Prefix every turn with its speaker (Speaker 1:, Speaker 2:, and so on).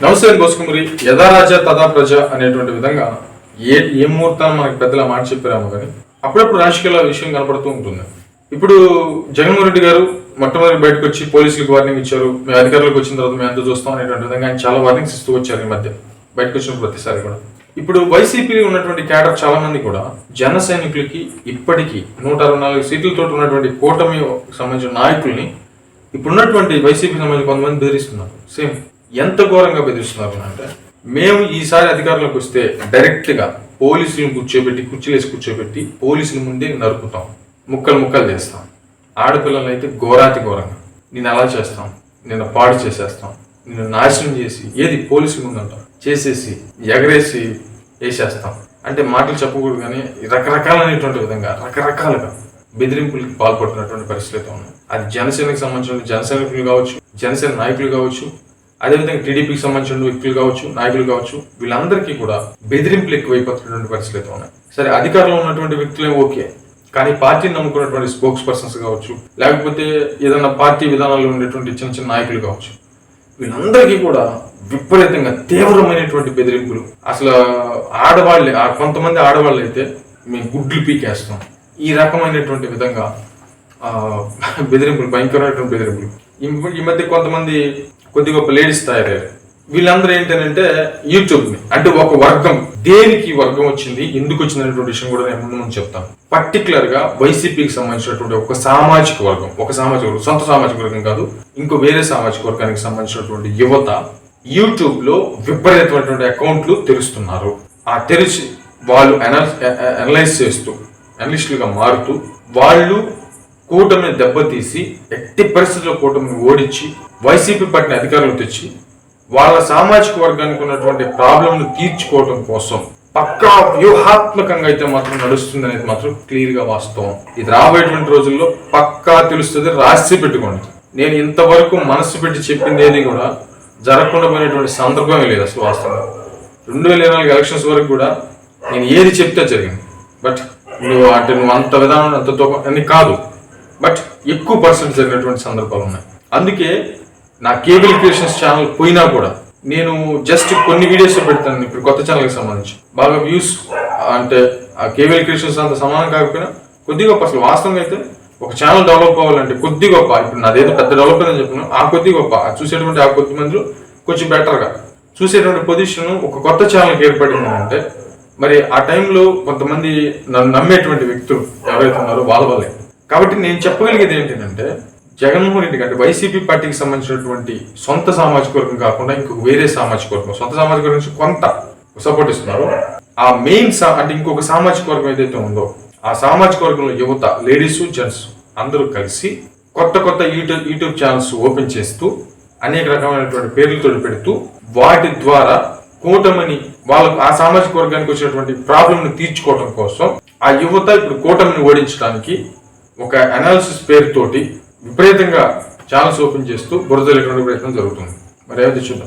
Speaker 1: నమస్తే బోసుకుమరి యథారాజా తథా ప్రజ అనేటువంటి విధంగా ఏ ఏ ముహూర్తాన్ని మనకి పెద్దల మాట చెప్పారేమో కానీ అప్పుడప్పుడు రాజకీయాల విషయం కనపడుతూ ఉంటుంది. ఇప్పుడు జగన్మోహన్ రెడ్డి గారు మొట్టమొదటి బయటకు వచ్చి పోలీసులకు వార్నింగ్ ఇచ్చారు మేము అధికారులకు వచ్చిన తర్వాత మేము ఎంత చూస్తాం అనేటువంటి విధంగా ఆయన చాలా వార్నింగ్స్ ఇస్తూ వచ్చారు ఈ మధ్య బయటకు వచ్చిన ప్రతిసారి కూడా. ఇప్పుడు వైసీపీ ఉన్నటువంటి క్యాడర్ చాలా మంది కూడా జన సైనికులకి ఇప్పటికీ నూట అరవై నాలుగు సీట్లతో ఉన్నటువంటి కూటమి సంబంధించిన నాయకుల్ని ఇప్పుడున్నటువంటి వైసీపీ సంబంధించిన కొంతమంది బెదిరిస్తున్నారు. సేమ్. ఎంత ఘోరంగా బెదిరిస్తున్నారు అంటే మేము ఈసారి అధికారంలోకి వస్తే డైరెక్ట్గా పోలీసులను కూర్చోబెట్టి కుర్చీలేసి కూర్చోబెట్టి పోలీసుల ముందే నరుకుతాం. ముక్కలు ముక్కలు చేస్తాం. ఆడపిల్లలు అయితే ఘోరాతి ఘోరంగా. నేను అలా చేస్తాం. నేను పాడు చేసేస్తాం. నిన్ను నాశనం చేసి ఏది పోలీసుల ముందంటాం చేసేసి ఎగరేసి వేసేస్తాం. అంటే మాటలు చెప్పకూడదు కానీ రకరకాలైనటువంటి విధంగా రకరకాలుగా బెదిరింపులకు పాల్పడుతున్నటువంటి పరిస్థితులు అయితే ఉన్నాయి అది జనసేనకు సంబంధించిన జనసైనికులు కావచ్చు జనసేన నాయకులు కావచ్చు అదేవిధంగా టీడీపీకి సంబంధించిన వ్యక్తులు కావచ్చు నాయకులు కావచ్చు వీళ్ళందరికీ కూడా బెదిరింపులు ఎక్కువైపోతున్నటువంటి పరిస్థితులు అయితే ఉన్నాయి. సరే అధికారంలో ఉన్నటువంటి వ్యక్తులే ఓకే. కానీ పార్టీని నమ్ముకున్నటువంటి స్పోక్స్ పర్సన్స్ కావచ్చు లేకపోతే ఏదైనా పార్టీ విధానాల్లో ఉండేటువంటి చిన్న చిన్న నాయకులు కావచ్చు వీళ్ళందరికీ కూడా విపరీతంగా తీవ్రమైనటువంటి బెదిరింపులు. అసలు ఆడవాళ్ళే కొంతమంది ఆడవాళ్ళు అయితే మేము గుడ్లు పీకేస్తాం. ఈ రకమైనటువంటి విధంగా బెదిరింపులు భయంకరమైనటువంటి బెదిరింపులు. ఈ మధ్య కొంతమంది కొద్ది గొప్ప లేడీస్ తయారయ్యారు. వీళ్ళందరూ ఏంటంటే యూట్యూబ్ని అంటే ఒక వర్గం. దేనికి వర్గం వచ్చింది ఎందుకు వచ్చింది అనేటువంటి విషయం కూడా నేను ముందు ముందు చెప్తాను పర్టికులర్గా వైసీపీకి సంబంధించినటువంటి ఒక సామాజిక వర్గం ఒక సామాజిక వర్గం సొంత సామాజిక వర్గం కాదు ఇంకో వేరే సామాజిక వర్గానికి సంబంధించినటువంటి యువత యూట్యూబ్లో విపరీతమైనటువంటి అకౌంట్లు తెరుస్తున్నారు. ఆ తెరిచి వాళ్ళు అనలైజ్ చేస్తూ అనలిస్టులుగా మారుతూ వాళ్ళు కూటమిని దెబ్బతీసి ఎట్టి పరిస్థితుల్లో కూటమిని ఓడించి వైసీపీ పట్టిన అధికారులు తెచ్చి వాళ్ళ సామాజిక వర్గానికి ఉన్నటువంటి ప్రాబ్లంను తీర్చుకోవటం కోసం పక్కా వ్యూహాత్మకంగా అయితే మాత్రం నడుస్తుంది అనేది మాత్రం క్లియర్గా వాస్తవం. ఇది రాబోయేటువంటి రోజుల్లో పక్కా తెలుస్తుంది రాసి పెట్టుకోండి. నేను ఇంతవరకు మనసు పెట్టి చెప్పింది ఏది కూడా జరగకుండా పోయినటువంటి సందర్భమే లేదు అసలు వాస్తవంగా. రెండు వేల ఇరవై నాలుగు ఎలక్షన్స్ వరకు కూడా నేను ఏది చెప్తే జరిగింది. బట్ నువ్వు అంటే నువ్వు అంత విధానం అంత తోక అని కాదు. బట్ ఎక్కువ పర్సెంట్ జరిగినటువంటి సందర్భాలు ఉన్నాయి. అందుకే నా కేబుల్ క్రియేషన్స్ ఛానల్ పోయినా కూడా నేను జస్ట్ కొన్ని వీడియోస్ పెడతాను ఇప్పుడు కొత్త ఛానల్కి సంబంధించి. బాగా వ్యూస్ అంటే ఆ కేబుల్ క్రియేషన్స్ అంత సమానం కాకపోయినా కొద్ది గొప్ప అసలు వాస్తవంగా అయితే ఒక ఛానల్ డెవలప్ అవ్వాలంటే కొద్ది గొప్ప ఇప్పుడు నాదేదో పెద్ద డెవలప్ అని చెప్పిన ఆ కొద్ది గొప్ప చూసేటువంటి ఆ కొద్ది మందిలో కొంచెం బెటర్గా చూసేటువంటి పొజిషన్ ఒక కొత్త ఛానల్కి ఏర్పడింది అంటే మరి ఆ టైంలో కొంతమంది నన్ను నమ్మేటువంటి వ్యక్తులు ఎవరైతే ఉన్నారో వాళ్ళ వల్లే. కాబట్టి నేను చెప్పగలిగేది ఏంటంటే జగన్మోహన్ రెడ్డి అంటే వైసీపీ పార్టీకి సంబంధించినటువంటి సొంత సామాజిక వర్గం కాకుండా ఇంకొక వేరే సామాజిక వర్గం. సొంత సామాజిక వర్గం నుంచి కొంత సపోర్ట్ ఇస్తున్నారు. ఆ మెయిన్ అంటే ఇంకొక సామాజిక వర్గం ఏదైతే ఉందో ఆ సామాజిక వర్గంలో యువత లేడీస్ జెంట్స్ అందరూ కలిసి కొత్త కొత్త యూట్యూబ్ యూట్యూబ్ ఛానల్స్ ఓపెన్ చేస్తూ అనేక రకమైనటువంటి పేర్లతో పెడుతూ వాటి ద్వారా కూటమిని వాళ్ళకు ఆ సామాజిక వర్గానికి వచ్చినటువంటి ప్రాబ్లమ్ని తీర్చుకోవడం కోసం ఆ యువత ఇప్పుడు కూటమిని ఓడించడానికి ఒక అనాలిసిస్ పేరుతోటి విపరీతంగా ఛానల్స్ ఓపెన్ చేస్తూ బురదలేటువంటి ప్రయత్నం జరుగుతుంది. మరి ఏమైతే చూద్దాం.